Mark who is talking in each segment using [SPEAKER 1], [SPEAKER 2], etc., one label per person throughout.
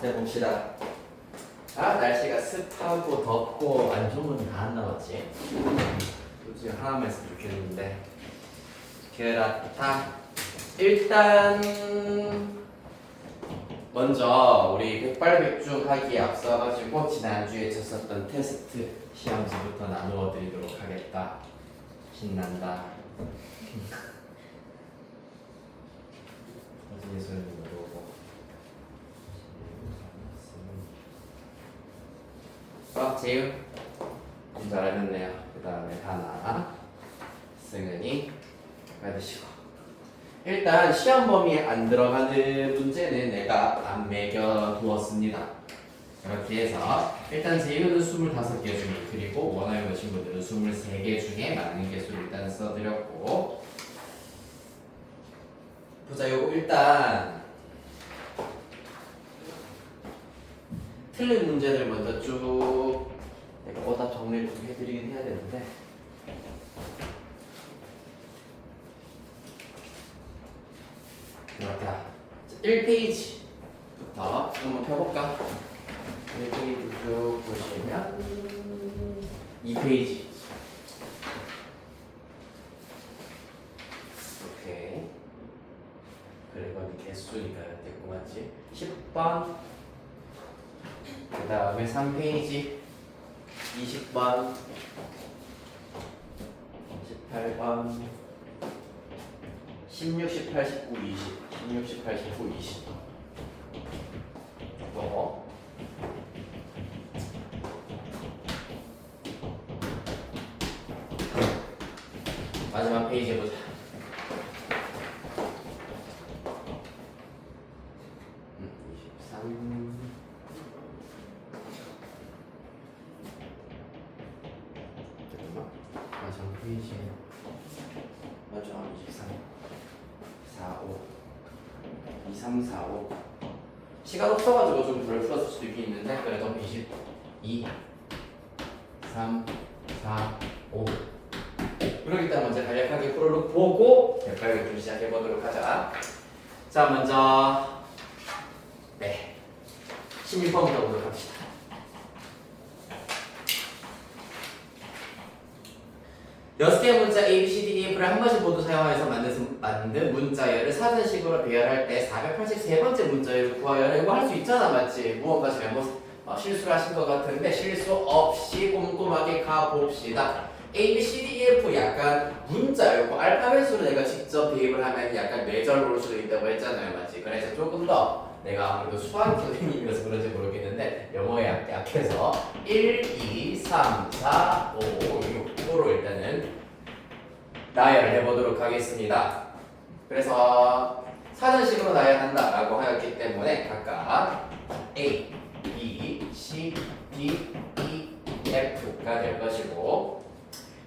[SPEAKER 1] 자 봅시다. 아 날씨가 습하고 덥고 안 좋은 건 다 안 나왔지. 굳이 하나만 했으면 좋겠는데. 그렇다. 일단 먼저 우리 백발백중 하기에 앞서가지고 지난주에 쳤었던 테스트 시험지부터 나누어 드리도록 하겠다. 신난다. 어제 누구 좀 잘하셨네요. 그 다음에 하나, 승은이, 받으시고. 일단 시험 범위에 안 들어가는 문제는 내가 안 매겨 두었습니다. 이렇게 해서 일단 재유는 25개 중에 그리고 원하여 보신 분들은 23개 중에 맞는 개수를 일단 써드렸고 보자 요거 일단 틀린 문제들 먼저 쭉 내가 오답 정리를 좀 해드리긴 해야 되는데. 그렇다 1페이지부터 한번 펴볼까? 1페이지 쭉 보시면 2페이지. 오케이. 그리고 개수니까 됐고 맞지? 10번 그 다음에 3페이지. 20번. 18번. 16, 18, 19, 20 16, 18, 19, 20 없어가지고 좀덜 풀었을 수도 있긴 있는데 그래도 22 3, 4, 5 그러기 때문에 먼저 간략하게 프로를 보고 백발을 좀 시작해 보도록 하자. 자 먼저 네. 16번부터 보도록 합시다 여섯 개의 문자 A, B, C, D, E, F를 한 번씩 모두 사용하여서 만든, 만든 문자열을 사전식으로 배열할 때 483번째 문자열을 구하여라 이거 할 수 있잖아 맞지? 무언가 잘못 어, 실수를 하신 것 같은데 실수 없이 꼼꼼하게 가봅시다 A, B, C, D, E, F 약간 문자열고 알파벳으로 내가 직접 대입을 하면 약간 뇌절 올 수도 있다고 했잖아요 맞지? 그래서 조금 더 내가 아무래도 수학 선생님이라서 그런지 모르겠는데 영어에 약, 약해서 1, 2, 3, 4, 5, 6 으로 일단은 나열을 해보도록 하겠습니다. 그래서 사전식으로 나열한다라고 하였기 때문에 각각 A, B, C, D, E, F가 될 것이고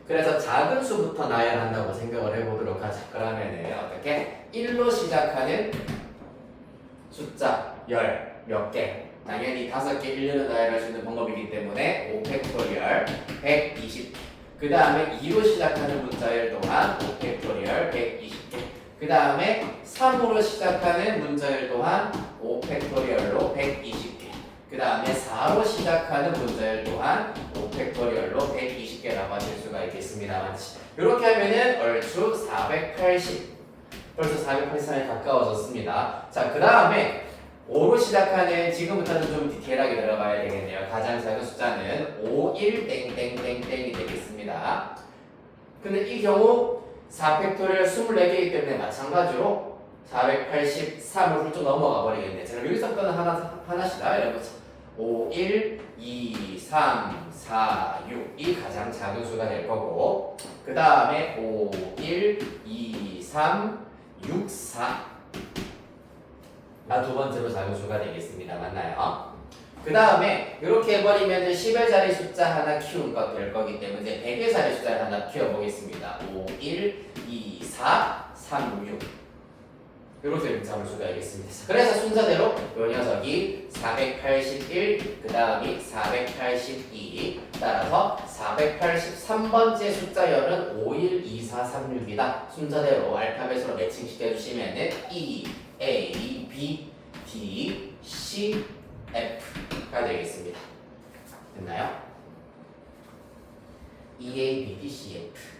[SPEAKER 1] 그래서 작은 수부터 나열한다고 생각을 해보도록 하자. 그러면은 어떻게 1로 시작하는 숫자 열 몇 개. 당연히 다섯 개 1년을 나열할 수 있는 방법이기 때문에 5팩토리얼 120. 그 다음에 2로 시작하는 문자열 또한 5팩토리얼 120개. 그 다음에 3으로 시작하는 문자열 또한 5팩토리얼로 120개. 그 다음에 4로 시작하는 문자열 또한 5팩토리얼로 120개라고 하실 수가 있겠습니다. 이렇게 하면은 얼추 480. 벌써 483에 가까워졌습니다. 자, 그 다음에 5로 시작하는 지금부터는 좀 디테일하게 들어가야 되겠네요. 가장 작은 숫자는 5, 1, 땡땡땡땡이 되겠습니다. 근데 이 경우 4팩토리얼 24개이기 때문에 마찬가지로 483을 훌쩍 넘어가 버리겠네. 자, 그럼 여기서부터는 하나, 하나씩 나열해보자. 5, 1, 2, 3, 4, 6. 이 가장 작은 수가 될 거고. 그 다음에 5, 1, 2, 3, 6, 4. 아, 두 번째로 작은 수가 되겠습니다. 맞나요? 그 다음에 이렇게 해버리면 10의 자리 숫자 하나 키운 것 될 거기 때문에 100의 자리 숫자를 하나 키워보겠습니다. 5, 1, 2, 4, 3, 6 이렇게 잡을 수가 있겠습니다. 그래서 순서대로 이 녀석이 481, 그 다음이 482 따라서 483번째 숫자열은 5, 1, 2, 4, 3, 6이다. 순서대로 알파벳으로 매칭시켜 주시면은 E, A, B, D, C, F가 되겠습니다. 됐나요? EA, B, B, C, F.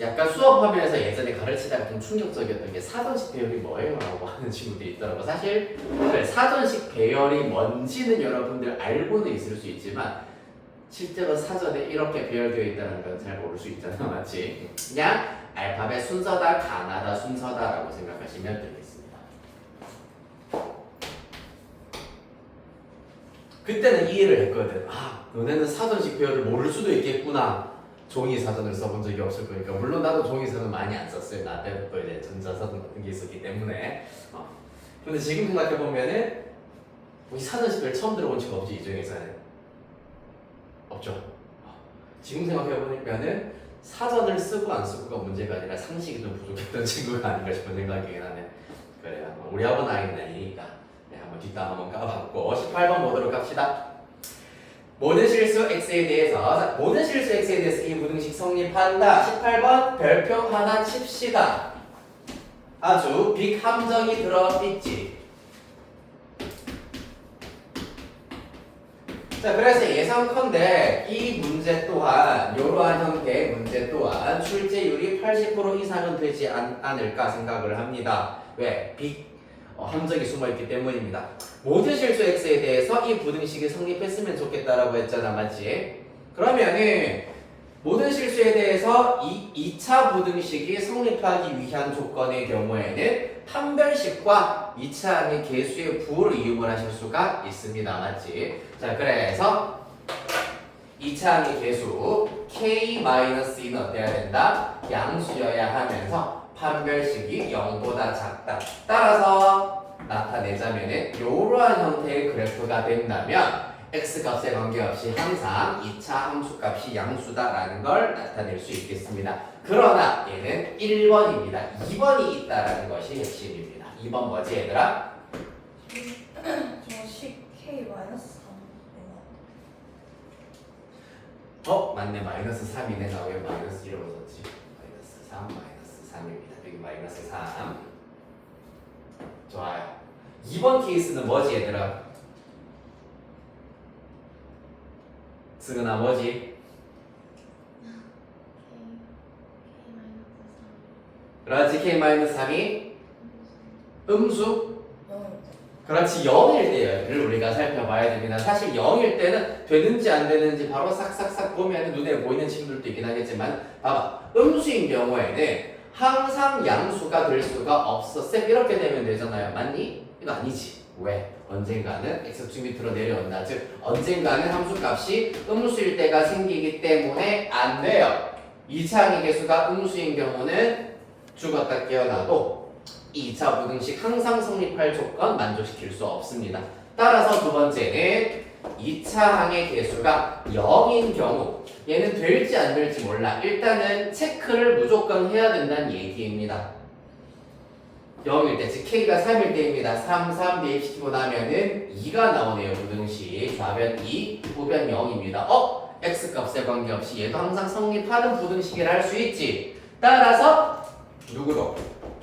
[SPEAKER 1] 약간 수업 화면에서 예전에 가르치다가 좀 충격적이었던 게 사전식 배열이 뭐예요? 라고 하는 친구들이 있더라고. 사실 사전식 배열이 뭔지는 여러분들 알고는 있을 수 있지만 실제로 사전에 이렇게 배열되어 있다는 건 잘 모를 수 있잖아, 맞지? 그냥 알파벳 순서다, 가나다 순서다 라고 생각하시면 되겠습니다. 그때는 이해를 했거든. 아, 너네는 사전식 배열을 모를 수도 있겠구나. 종이 사전을 써본 적이 없을 거니까 물론 나도 종이 사전 많이 안 썼어요. 나 때부터 이제 전자사전 같은 게 있었기 때문에. 어. 근데 지금 생각해 보면은 우리 사전식 배열 처음 들어본 친구 없지 이 중에서는 없죠. 어. 지금 생각해 보니까는 사전을 쓰고 안 쓰고가 문제가 아니라 상식이 좀 부족했던 친구가 아닌가 싶은 생각이긴 하네. 그래, 한번 우리 아버 나이는 아니니까 네, 한번 뒷담 한번 까봤고 18번 보도록 합시다. 모든 실수 x에 대해서 자, 모든 실수 x에 대해서 이 무등식 성립한다. 18번 별표 하나 칩시다. 아주 빅 함정이 들어있지. 자, 그래서 예상컨대 이 문제 또한 이러한 형태의 문제 또한 출제율이 80% 이상은 되지 않, 않을까 생각을 합니다. 왜? 빅 어, 함정이 숨어 있기 때문입니다. 모든 실수 x에 대해서 이 부등식이 성립했으면 좋겠다라고 했잖아, 맞지? 그러면은 모든 실수에 대해서 이 2차 부등식이 성립하기 위한 조건의 경우에는 판별식과 2차 항의 개수의 부호를 이용을 하실 수가 있습니다, 맞지? 자, 그래서 2차 항의 개수 k-2는 어때야 된다? 양수여야 하면서 판별식이 0보다 작다. 따라서 나타내자면 은 이러한 형태의 그래프가 된다면 x 값에 관계없이 항상 2차 함수 값이 양수다라는 걸 나타낼 수 있겠습니다. 그러나 얘는 1번입니다. 2번이 있다라는 것이 핵심입니다. 2번 뭐지 얘들아?
[SPEAKER 2] 저식 K 마이너스 3
[SPEAKER 1] 어? 맞네 마이너스 3이네 나 왜 마이너스 1로 썼지? 마이너스 3 마이너스 3입니다. 여기 마이너스 3 좋아요. 2번 케이스는 뭐지 얘들아? 승은아 뭐지? 그렇지 K-3이 음수 그렇지 0일 때를 우리가 살펴봐야 됩니다. 사실 0일 때는 되는지 안 되는지 바로 싹싹싹 보면 눈에 보이는 친구들도 있긴 하겠지만 봐봐 음수인 경우에는 항상 양수가 될 수가 없어 쌤 이렇게 되면 되잖아요 맞니? 이거 아니지 왜? 언젠가는 x축 밑으로 내려온다 즉 언젠가는 함수값이 음수일 때가 생기기 때문에 안 돼요 2차항의 개수가 음수인 경우는 죽었다 깨어나도 2차 부등식 항상 성립할 조건 만족시킬 수 없습니다. 따라서 두 번째는 2차 항의 개수가 0인 경우 얘는 될지 안 될지 몰라. 일단은 체크를 무조건 해야 된다는 얘기입니다. 0일 때, 즉 K가 3일 때입니다. 3, 3 대입시키고 나면은 2가 나오네요. 부등식. 좌변 2, 우변 0입니다. 어? X값에 관계없이 얘도 항상 성립하는 부등식이라 할 수 있지. 따라서 누구도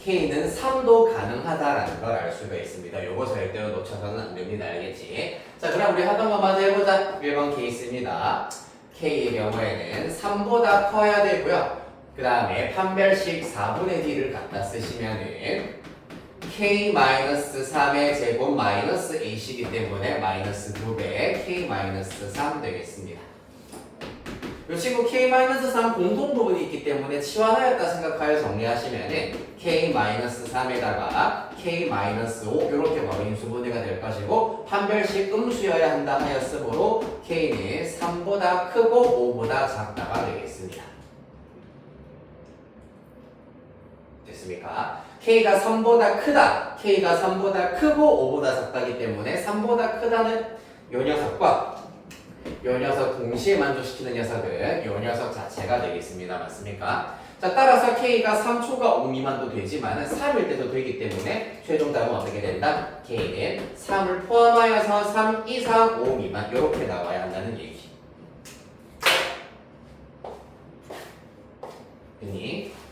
[SPEAKER 1] K는 3도 가능하다라는 걸 알 수가 있습니다. 요거 절대로 놓쳐서는 안 됩니다. 알겠지? 자, 그럼 우리 하던 거 마저 해보자. 1번 케이스입니다. K의 경우에는 3보다 커야 되고요. 그 다음에 판별식 4분의 D를 갖다 쓰시면은 K-3의 제곱 마이너스 A시기 때문에 마이너스 2배 K-3 되겠습니다. 이 친구 K-3 공통 부분이 있기 때문에 치환하였다 생각하여 정리하시면은 K-3에다가 K-5 이렇게 바로 인수분해가 될 것이고 판별식 음수여야 한다 하였으므로 K는 3보다 크고 5보다 작다가 되겠습니다. 됐습니까? K가 3보다 크다. K가 3보다 크고 5보다 작다기 때문에 3보다 크다는 요 녀석과 요 녀석 동시에 만족시키는 녀석은 요 녀석 자체가 되겠습니다. 맞습니까? 자, 따라서 K가 3초가 5 미만도 되지만 3일 때도 되기 때문에 최종 답은 어떻게 된다? K는 3을 포함하여서 3 이상 5 미만 이렇게 나와야 한다는 얘기. 됐니?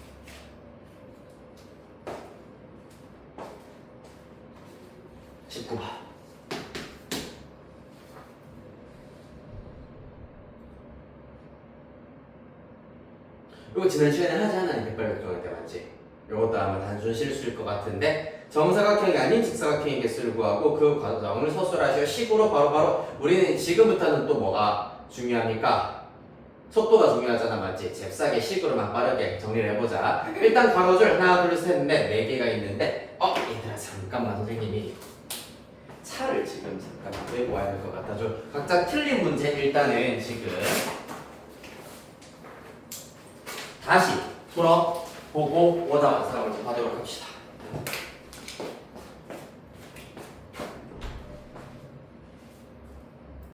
[SPEAKER 1] 이거 지난 시간에 하지 않았니 백발백중할 때 맞지? 이것도 아마 단순 실수일 것 같은데 정사각형이 아닌 직사각형의 개수를 구하고 그 과정을 서술하시어 식으로 바로 바로 우리는 지금부터는 또 뭐가 중요합니까? 속도가 중요하잖아 맞지? 잽싸게 식으로만 빠르게 정리를 해보자 일단 가로줄 하나 둘셋넷 네 개가 있는데 어 얘들아 잠깐만 선생님이 차를 지금 잠깐 빼고 와야 될 것 같아서 각자 틀린 문제 일단은 지금 다시 풀어보고 오다 완성을 좀 하도록 합시다